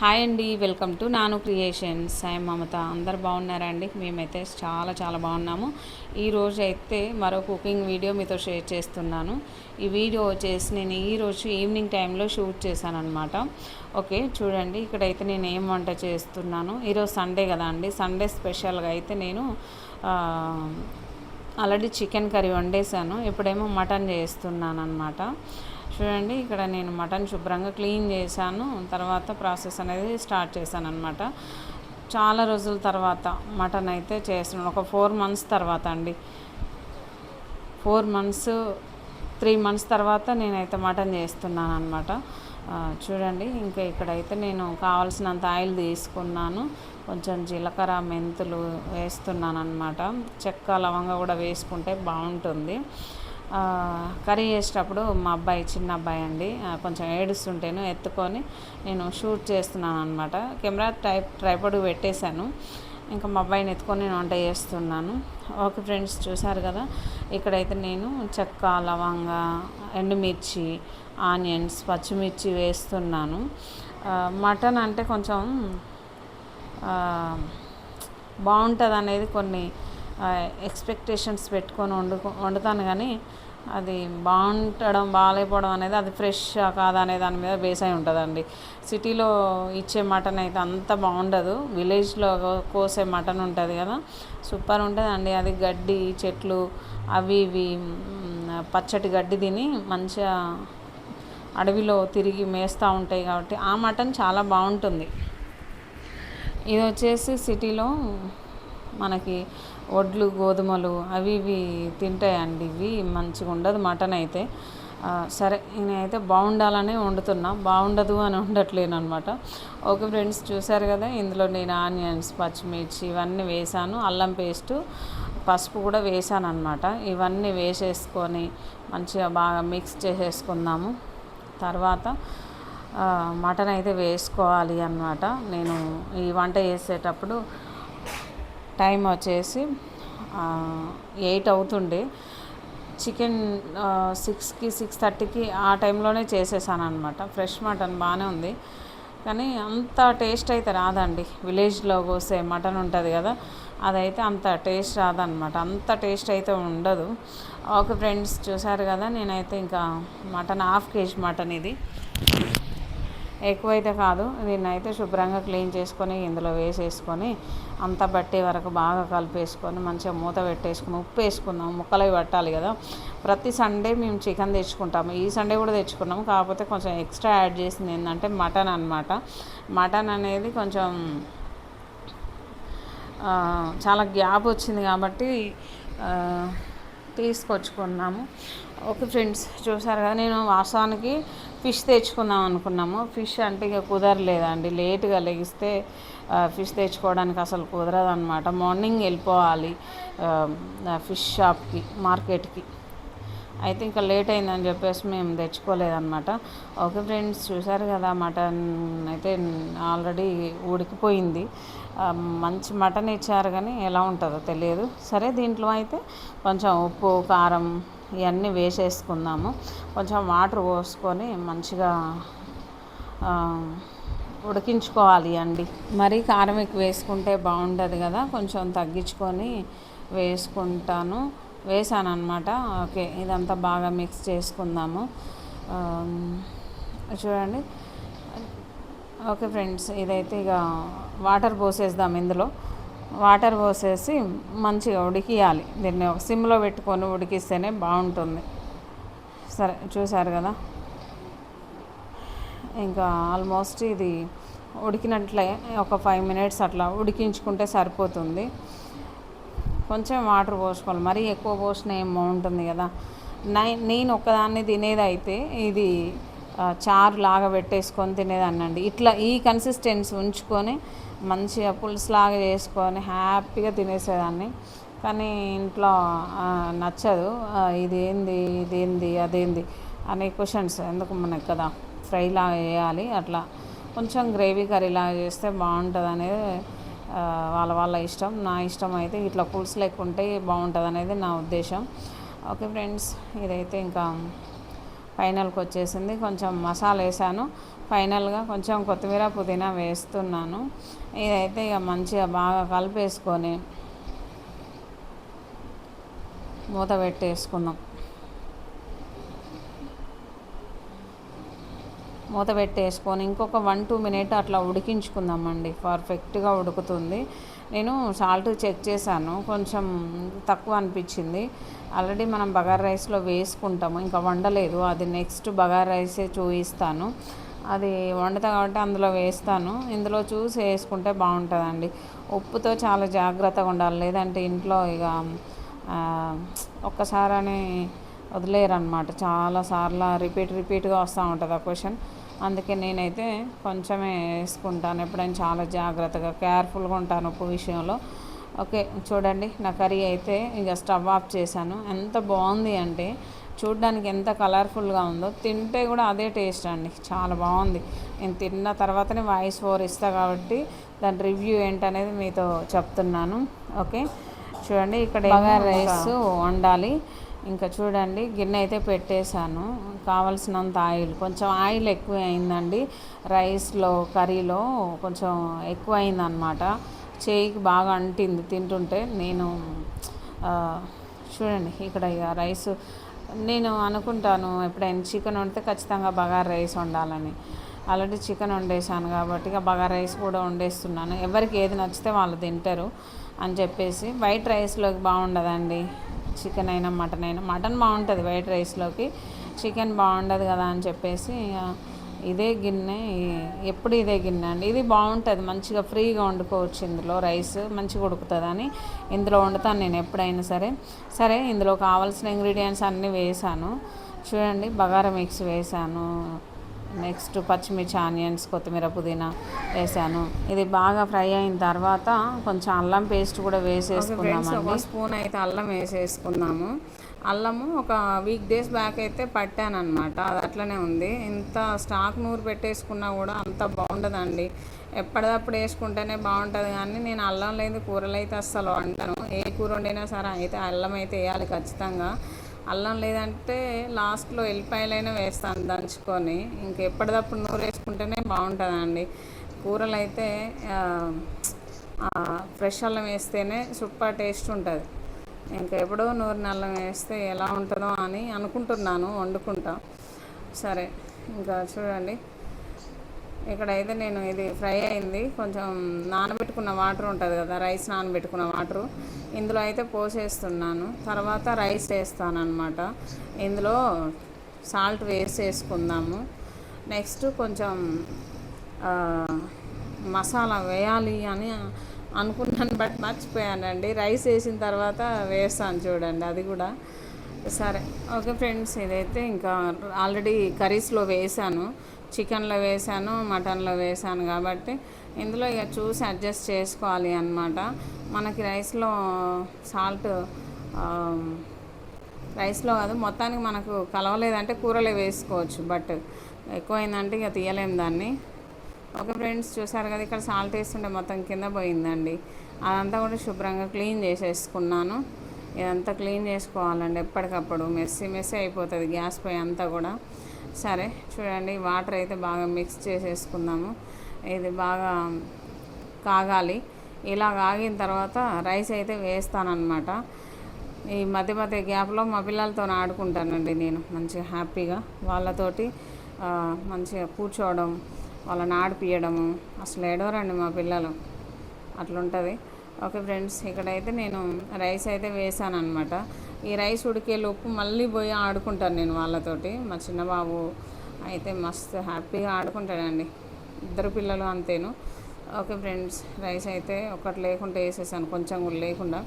Hi అండి welcome to Nanu creations I Mamata అందరు బాగున్నారండి మేమైతే చాలా చాలా బాగున్నాము. ఈరోజు అయితే మరో కుకింగ్ వీడియో మీతో షేర్ చేస్తున్నాను. ఈ వీడియో వచ్చేసి నేను ఈరోజు ఈవినింగ్ టైంలో షూట్ చేశాను అనమాట ఓకే చూడండి ఇక్కడైతే నేను ఏం వంట చేస్తున్నాను. ఈరోజు సండే కదా అండి. సండే స్పెషల్గా అయితే నేను ఆల్రెడీ చికెన్ కర్రీ వండేసాను ఇప్పుడేమో మటన్ చేస్తున్నాను అనమాట చూడండి ఇక్కడ నేను మటన్ శుభ్రంగా క్లీన్ చేశాను. తర్వాత ప్రాసెస్ అనేది స్టార్ట్ చేశాను అనమాట చాలా రోజుల తర్వాత మటన్ అయితే చేస్తున్నాను. ఒక ఫోర్ మంత్స్ తర్వాత అండి. ఫోర్ మంత్స్ త్రీ మంత్స్ తర్వాత నేనైతే మటన్ చేస్తున్నాను అనమాట చూడండి ఇంకా ఇక్కడైతే నేను కావాల్సినంత ఆయిల్ తీసుకున్నాను. కొంచెం జీలకర్ర మెంతులు వేస్తున్నాను అనమాట చెక్క లవంగా కూడా వేసుకుంటే బాగుంటుంది. కర్రీ చేసేటప్పుడు మా అబ్బాయి చిన్న అబ్బాయి అండి కొంచెం ఏడుస్తుంటేను ఎత్తుకొని నేను షూట్ చేస్తున్నాను అనమాట కెమెరా టైప్ ట్రైపడ్ పెట్టేశాను. ఇంకా మా అబ్బాయిని ఎత్తుకొని నేను వంట చేస్తున్నాను. ఓకే ఫ్రెండ్స్ చూసారు కదా ఇక్కడైతే నేను చెక్క లవంగా ఎండుమిర్చి ఆనియన్స్ పచ్చిమిర్చి వేస్తున్నాను. మటన్ అంటే కొంచెం బాగుంటుంది అనేది కొన్ని ఎక్స్పెక్టేషన్స్ పెట్టుకొని వండు వండుతాను కానీ అది బాగుంటడం బాగాలేకపోవడం అనేది అది ఫ్రెష్ కాదా అనే దాని మీద బేస్ అయి ఉంటుందండి. సిటీలో ఇచ్చే మటన్ అయితే అంత బాగుండదు. విలేజ్లో కోసే మటన్ ఉంటుంది కదా. సూపర్ ఉంటుంది అండి అది గడ్డి చెట్లు అవి ఇవి పచ్చటి గడ్డి తిని మంచిగా అడవిలో తిరిగి మేస్తూ ఉంటాయి కాబట్టి ఆ మటన్ చాలా బాగుంటుంది. ఇది వచ్చేసి సిటీలో మనకి వడ్లు గోధుమలు అవి ఇవి తింటాయండి. ఇవి మంచిగా ఉండదు మటన్ అయితే. సరే నేనైతే బాగుండాలని వండుతున్నా. బాగుండదు అని ఉండట్లేను అనమాట ఓకే ఫ్రెండ్స్ చూసారు కదా ఇందులో నేను ఆనియన్స్ పచ్చిమిర్చి ఇవన్నీ వేసాను. అల్లం పేస్టు పసుపు కూడా వేసాను అనమాట ఇవన్నీ వేసేసుకొని మంచిగా బాగా మిక్స్ చేసేసుకుందాము. తర్వాత మటన్ అయితే వేసుకోవాలి అనమాట నేను ఈ వంట చేసేటప్పుడు టైం వచ్చేసి ఎయిట్ అవుతుండే. చికెన్ సిక్స్కి సిక్స్ థర్టీకి ఆ టైంలోనే చేసేసాను అనమాట ఫ్రెష్ మటన్ బాగానే ఉంది. కానీ అంత టేస్ట్ అయితే రాదండి. విలేజ్లో కోసే మటన్ ఉంటుంది కదా అదైతే అంత టేస్ట్ రాదనమాట అంత టేస్ట్ అయితే ఉండదు. ఒక ఫ్రెండ్స్ చూసారు కదా నేనైతే ఇంకా మటన్ హాఫ్ కేజీ మటన్ ఇది. ఎక్కువైతే కాదు. దీన్ని అయితే శుభ్రంగా క్లీన్ చేసుకొని ఇందులో వేసేసుకొని అంతా బట్టే వరకు బాగా కలిపేసుకొని మంచిగా మూత పెట్టేసుకుని ఉప్పు వేసుకుందాం. ముక్కలు పట్టాలి కదా. ప్రతి సండే మేము చికెన్ తెచ్చుకుంటాము. ఈ సండే కూడా తెచ్చుకున్నాము. కాకపోతే కొంచెం ఎక్స్ట్రా యాడ్ చేసింది ఏంటంటే మటన్ అనమాట మటన్ అనేది కొంచెం చాలా గ్యాప్ వచ్చింది కాబట్టి తీసుకొచ్చుకున్నాము. ఓకే ఫ్రెండ్స్ చూసారు కదా నేను వాస్తవానికి ఫిష్ తెచ్చుకుందాం అనుకున్నాము. ఫిష్ అంటే ఇక కుదరలేదండి. లేట్గా లెగిస్తే ఫిష్ తెచ్చుకోవడానికి అసలు కుదరదు అనమాట మార్నింగ్ వెళ్ళిపోవాలి ఫిష్ షాప్కి మార్కెట్కి. అయితే ఇంకా లేట్ అయిందని చెప్పేసి మేము తెచ్చుకోలేదన్నమాట. ఓకే ఫ్రెండ్స్ చూసారు కదా మటన్ అయితే ఆల్రెడీ ఉడికిపోయింది. Um, మంచి మటన్ ఇచ్చారు కానీ ఎలా ఉంటుందో తెలియదు. సరే దీంట్లో అయితే కొంచెం ఉప్పు కారం ఇవన్నీ వేసేసుకుందాము. కొంచెం వాటర్ పోసుకొని మంచిగా um, ఉడికించుకోవాలి అండి. మరీ కారం ఎక్కువ వేసుకుంటే బాగుండదు కదా కొంచెం తగ్గించుకొని వేసుకుంటాను. వేసాను అనమాట ఓకే ఇదంతా బాగా మిక్స్ చేసుకుందాము. చూడండి. ఓకే ఫ్రెండ్స్ ఇదైతే ఇక వాటర్ పోసేద్దాం ఇందులో. వాటర్ పోసేసి మంచిగా ఉడికియాలి. దీన్ని ఒక సిమ్లో పెట్టుకొని ఉడికిస్తేనే బాగుంటుంది. సరే చూసారు కదా? ఇంకా ఆల్మోస్ట్ ఇది ఉడికినట్లే ఒక ఫైవ్ మినిట్స్ అట్లా ఉడికించుకుంటే సరిపోతుంది. కొంచెం వాటర్ పోసుకోవాలి. మరీ ఎక్కువ పోసిన ఏం బాగుంటుంది కదా. నేను ఒక్కదాన్ని తినేది అయితే ఇది చారు లాగా పెట్టేసుకొని తినేదాన్ని అండి. ఇట్లా ఈ కన్సిస్టెన్సీ ఉంచుకొని మంచిగా పులుసులాగా చేసుకొని హ్యాపీగా తినేసేదాన్ని. కానీ ఇంట్లో నచ్చదు. ఇదేంది ఇదేంది అదేంది అనే క్వశ్చన్స్ ఎందుకు మనకి కదా. ఫ్రైలా వేయాలి చేయాలి అట్లా. కొంచెం గ్రేవీ కర్రీ లాగా చేస్తే బాగుంటుంది అనేది వాళ్ళ వాళ్ళ ఇష్టం నా ఇష్టం అయితే ఇట్లా పులుసు లేకుంటే బాగుంటుంది అనేది నా ఉద్దేశం. ఓకే ఫ్రెండ్స్ ఇదైతే ఇంకా ఫైనల్కి వచ్చేసింది. కొంచెం మసాలా వేసాను. ఫైనల్గా కొంచెం కొత్తిమీర పుదీనా వేస్తున్నాను. ఇదైతే ఇక మంచిగా బాగా కలిపేసుకొని మూత పెట్టేసుకుందాం మూత పెట్టేసుకొని ఇంకొక వన్ టూ మినిట్ అట్లా ఉడికించుకుందామండి. పర్ఫెక్ట్గా ఉడుకుతుంది. నేను సాల్ట్ చెక్ చేశాను. కొంచెం తక్కువ అనిపించింది. ఆల్రెడీ మనం బగార్ రైస్లో వేసుకుంటాము. ఇంకా వండలేదు. అది నెక్స్ట్ బగార్ రైసే చూపిస్తాను. అది వండుతా కాబట్టి అందులో వేస్తాను. ఇందులో చూసి వేసుకుంటే బాగుంటుందండి. ఉప్పుతో చాలా జాగ్రత్తగా ఉండాలి. లేదంటే ఇంట్లో ఇక ఒక్కసారని వదిలేరు అనమాట చాలాసార్లు రిపీట్ రిపీట్గా వస్తూ ఉంటుంది ఆ క్వశ్చన్. అందుకే నేనైతే కొంచెమే వేసుకుంటాను. ఎప్పుడైనా చాలా జాగ్రత్తగా కేర్ఫుల్గా ఉంటాను ఉప్పు విషయంలో. ఓకే చూడండి నా కర్రీ అయితే ఇంకా స్టవ్ ఆఫ్ చేశాను. ఎంత బాగుంది అంటే చూడ్డానికి ఎంత కలర్ఫుల్గా ఉందో తింటే కూడా అదే టేస్ట్ అండి. చాలా బాగుంది. నేను తిన్న తర్వాతనే వాయిస్ ఓవర్ ఇస్తా కాబట్టి దాని రివ్యూ ఏంటనేది మీతో చెప్తున్నాను. ఓకే చూడండి ఇక్కడ రైస్ వండాలి. ఇంకా చూడండి గిన్నె అయితే పెట్టేశాను. కావలసినంత ఆయిల్. కొంచెం ఆయిల్ ఎక్కువ అయిందండి రైస్లో కర్రీలో కొంచెం ఎక్కువ అయిందనమాట చేయికి బాగా అంటింది తింటుంటే నేను చూడండి ఇక్కడ ఇక రైస్. నేను అనుకుంటాను ఎప్పుడైనా చికెన్ వండితే ఖచ్చితంగా బగార్ రైస్ వండాలని. ఆల్రెడీ చికెన్ వండేసాను కాబట్టి ఇక బగార్ రైస్ కూడా వండేస్తున్నాను. ఎవరికి ఏది నచ్చితే వాళ్ళు తింటారు అని చెప్పేసి. వైట్ రైస్లోకి బాగుండదండి. చికెన్ అయినా మటన్ అయినా. మటన్ బాగుంటుంది వైట్ రైస్లోకి చికెన్ బాగుండదు కదా అని చెప్పేసి ఇదే గిన్నె ఎప్పుడు ఇదే గిన్నె అండి. ఇది బాగుంటుంది మంచిగా ఫ్రీగా వండుకోవచ్చు ఇందులో రైస్ మంచిగా ఉడుకుతుందని. ఇందులో వండుతాను నేను ఎప్పుడైనా సరే. సరే ఇందులో కావాల్సిన ఇంగ్రీడియంట్స్ అన్నీ వేసాను చూడండి బగారా మిక్స్ వేసాను నెక్స్ట్ పచ్చిమిర్చి ఆనియన్స్ కొత్తిమీర పుదీనా వేసాను. ఇది బాగా ఫ్రై అయిన తర్వాత కొంచెం అల్లం పేస్ట్ కూడా వేసేసుకున్నాము ఒక స్పూన్ అయితే అల్లం వేసేసుకున్నాము అల్లము ఒక వీక్ డేస్ బ్యాక్ అయితే పట్టాను అది అట్లనే ఉంది. ఇంత స్టాక్ నూరు పెట్టేసుకున్నా కూడా అంత బాగుండదండి. ఎప్పటిదప్పుడు వేసుకుంటేనే బాగుంటుంది కానీ నేను అల్లం లేదు కూరలు అయితే అస్సలు వండను. ఏ కూర వండినా సరే అయితే అల్లం అయితే వేయాలి ఖచ్చితంగా. అల్లం లేదంటే లాస్ట్లో ఎల్లిపాయలైనా వేస్తాను దంచుకొని. ఇంకా ఎప్పటిదప్పుడు నూరు వేసుకుంటేనే బాగుంటుందండి. కూరలు అయితే ఫ్రెష్ అల్లం వేస్తేనే సూపర్ టేస్ట్ ఉంటుంది. ఇంకా ఎప్పుడో నూరు అల్లం వేస్తే ఎలా ఉంటుందో అని అనుకుంటున్నాను వండుకుంటా. సరే ఇంకా చూడండి. ఇక్కడైతే నేను ఇది ఫ్రై అయింది. కొంచెం నానబెట్టుకున్న వాటర్ ఉంటుంది కదా రైస్ నానబెట్టుకున్న వాటరు. ఇందులో అయితే పోసేస్తున్నాను. తర్వాత రైస్ వేస్తాను ఇందులో సాల్ట్ వేసేసుకుందాము. నెక్స్ట్ కొంచెం మసాలా వేయాలి అని అనుకున్నాను బట్ మర్చిపోయానండి. రైస్ వేసిన తర్వాత వేస్తాను చూడండి అది కూడా. సరే ఓకే ఫ్రెండ్స్ ఇదైతే ఇంకా ఆల్రెడీ కర్రీస్లో వేసాను చికెన్లో వేసాను మటన్లో వేసాను కాబట్టి ఇందులో ఇక చూసి అడ్జస్ట్ చేసుకోవాలి అనమాట మనకి రైస్లో సాల్ట్ రైస్లో కాదు మొత్తానికి మనకు కలవలేదంటే కూరలే వేసుకోవచ్చు బట్ ఎక్కువైందంటే ఇక తీయలేము దాన్ని. ఓకే ఫ్రెండ్స్ చూసారు కదా ఇక్కడ సాల్ట్ వేస్తుంటే మొత్తం కింద పోయిందండి. అదంతా కూడా శుభ్రంగా క్లీన్ చేసేసుకున్నాను. ఇదంతా క్లీన్ చేసుకోవాలండి ఎప్పటికప్పుడు. మెస్సీ మెస్సీ అయిపోతుంది గ్యాస్ పొయ్యి అంతా కూడా. సరే చూడండి వాటర్ అయితే బాగా మిక్స్ చేసేసుకుందాము. ఇది బాగా కాగాలి. ఇలా కాగిన తర్వాత రైస్ అయితే వేస్తానన్నమాట. ఈ మధ్య మధ్య గ్యాప్లో మా పిల్లలతో ఆడుకుంటానండి నేను మంచిగా హ్యాపీగా. వాళ్ళతోటి మంచిగా కూర్చోవడం వాళ్ళని ఆడిపియడము. అసలు ఏడవరండి మా పిల్లలు. అట్లుంటుంది. ఓకే ఫ్రెండ్స్ ఇక్కడైతే నేను రైస్ అయితే వేసాను అనమాట ఈ రైస్ ఉడికేలోపు మళ్ళీ పోయి ఆడుకుంటాను నేను వాళ్ళతోటి. మా చిన్నబాబు అయితే మస్తు హ్యాపీగా ఆడుకుంటాడండి. ఇద్దరు పిల్లలు అంతేను. ఓకే ఫ్రెండ్స్ రైస్ అయితే ఒక్కటి లేకుండా వేసేసాను కొంచెం కూడా లేకుండా.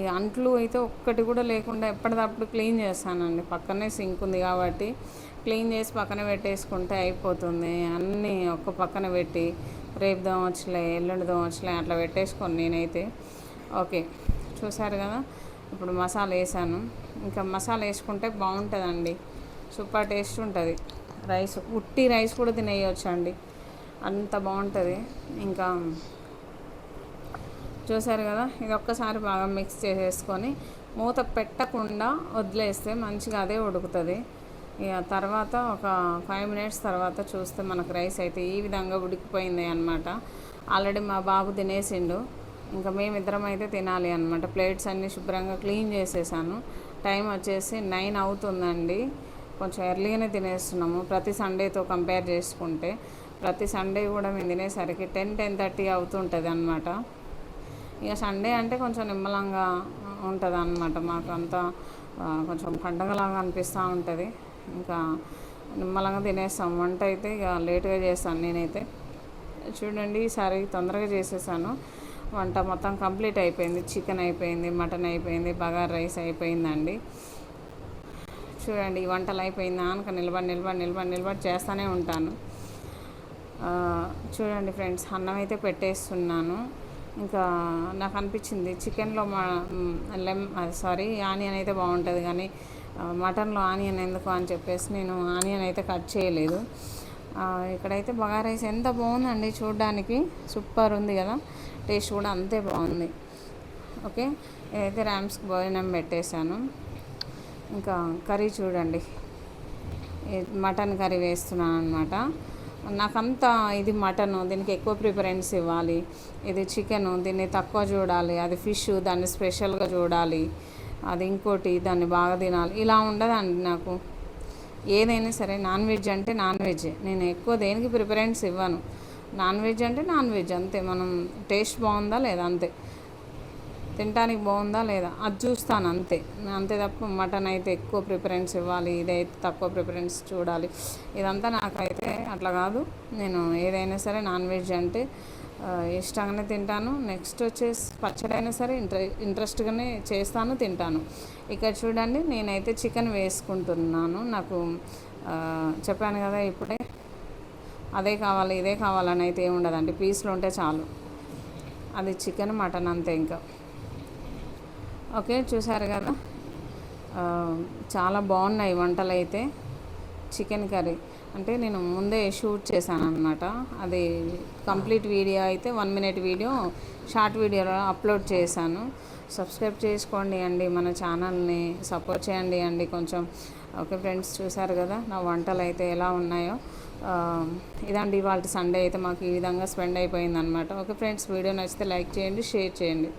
ఈ అంట్లు అయితే ఒక్కటి కూడా లేకుండా ఎప్పటికప్పుడు క్లీన్ చేస్తానండి. పక్కనే సింక్ ఉంది కాబట్టి క్లీన్ చేసి పక్కన పెట్టేసుకుంటే అయిపోతుంది. అన్నీ ఒక్క పక్కన పెట్టి రేపు దోమచ్చలే ఎల్లుండి దోమచ్చలే అట్లా పెట్టేసుకొని నేనైతే. ఓకే చూసారు కదా? ఇప్పుడు మసాలా వేసాను. ఇంకా మసాలా వేసుకుంటే బాగుంటుందండి. సూపర్ టేస్ట్ ఉంటుంది. రైస్ ఉట్టి రైస్ కూడా తినేయచ్చు అండి అంత బాగుంటుంది. ఇంకా చూసారు కదా ఇది ఒక్కసారి బాగా మిక్స్ చేసేసుకొని మూత పెట్టకుండా వదిలేస్తే మంచిగా అదే ఉడుకుతుంది. ఇక తర్వాత ఒక ఫైవ్ మినిట్స్ తర్వాత చూస్తే మనకు రైస్ అయితే ఈ విధంగా ఉడికిపోయింది అనమాట ఆల్రెడీ మా బాబు తినేసిండు. ఇంకా మేమిద్దరం అయితే తినాలి అనమాట ప్లేట్స్ అన్నీ శుభ్రంగా క్లీన్ చేసేసాను. టైం వచ్చేసి నైన్ అవుతుందండి. కొంచెం ఎర్లీగానే తినేస్తున్నాము. ప్రతి సండేతో కంపేర్ చేసుకుంటే. ప్రతి సండే కూడా మేము తినేసరికి టెన్ టెన్ థర్టీ అవుతుంటుంది అనమాట ఇక సండే అంటే కొంచెం నిమ్మలంగా ఉంటుంది అనమాట మాకు అంతా కొంచెం పండగలాగా అనిపిస్తూ ఉంటుంది. ఇంకా నిమ్మలంగా తినేస్తాం వంట అయితే ఇక లేట్గా చేస్తాను నేనైతే. చూడండి ఈసారి తొందరగా చేసేసాను. వంట మొత్తం కంప్లీట్ అయిపోయింది. చికెన్ అయిపోయింది మటన్ అయిపోయింది బగార్ రైస్ అయిపోయిందండి. చూడండి ఈ వంటలు అయిపోయిందా. అనక నిలబడి నిలబడి నిలబడి నిలబడి చేస్తూనే ఉంటాను. చూడండి ఫ్రెండ్స్ అన్నం అయితే పెట్టేస్తున్నాను. ఇంకా నాకు అనిపించింది చికెన్లో మా లెమ్ సారీ ఆనియన్ అయితే బాగుంటుంది కానీ మటన్లో ఆనియన్ ఎందుకు అని చెప్పేసి నేను ఆనియన్ అయితే కట్ చేయలేదు. ఇక్కడైతే బగా రైస్ ఎంత బాగుందండి చూడడానికి. సూపర్ ఉంది కదా. టేస్ట్ కూడా అంతే బాగుంది. ఓకే ఇదైతే ర్యామ్స్కి భోజనం పెట్టేశాను. ఇంకా కర్రీ చూడండి. మటన్ కర్రీ వేస్తున్నాను అనమాట నాకంతా ఇది మటన్ దీనికి ఎక్కువ ప్రిఫరెన్స్ ఇవ్వాలి. ఇది చికెన్ దీన్ని తక్కువ చూడాలి. అది ఫిష్ దాన్ని స్పెషల్గా చూడాలి. అది ఇంకోటి దాన్ని బాగా తినాలి. ఇలా ఉండదండి నాకు. ఏదైనా సరే నాన్ వెజ్ అంటే నాన్ వెజ్ నేను ఎక్కువ దేనికి ప్రిఫరెన్స్ ఇవ్వను. నాన్ వెజ్ అంటే నాన్ వెజ్ అంతే. మనం టేస్ట్ బాగుందా లేదా అంతే. తినడానికి బాగుందా లేదా అది చూస్తాను అంతే. అంతే తప్ప మటన్ అయితే ఎక్కువ ప్రిఫరెన్స్ ఇవ్వాలి ఇదైతే తక్కువ ప్రిఫరెన్స్ చూడాలి. ఇదంతా నాకైతే అట్లా కాదు. నేను ఏదైనా సరే నాన్ వెజ్ అంటే ఇష్టంగానే తింటాను. నెక్స్ట్ వచ్చేసి పచ్చడి అయినా సరే ఇంట్రె ఇంట్రెస్ట్గానే చేస్తాను తింటాను. ఇక్కడ చూడండి నేనైతే చికెన్ వేసుకుంటున్నాను. నాకు చెప్పాను కదా ఇప్పుడే. అదే కావాలి ఇదే కావాలని అయితే ఏమి ఉండదండి. పీసులు ఉంటే చాలు. అది చికెన్ మటన్ అంతే ఇంకా. ఓకే చూసారు కదా? చాలా బాగున్నాయి వంటలు అయితే చికెన్ కర్రీ. అంటే నేను ముందే షూట్ చేశాను అనమాట అది కంప్లీట్ వీడియో అయితే వన్ మినిట్ వీడియో షార్ట్ వీడియోలో అప్లోడ్ చేశాను. సబ్స్క్రైబ్ చేసుకోండి అండి మన ఛానల్ని సపోర్ట్ చేయండి అండి కొంచెం. ఓకే ఫ్రెండ్స్ చూసారు కదా నా వంటలు అయితే ఎలా ఉన్నాయో. ఇదండి ఇవాళ సండే అయితే మాకు ఈ విధంగా స్పెండ్ అయిపోయింది అనమాట ఓకే ఫ్రెండ్స్ వీడియో నచ్చితే లైక్ చేయండి షేర్ చేయండి.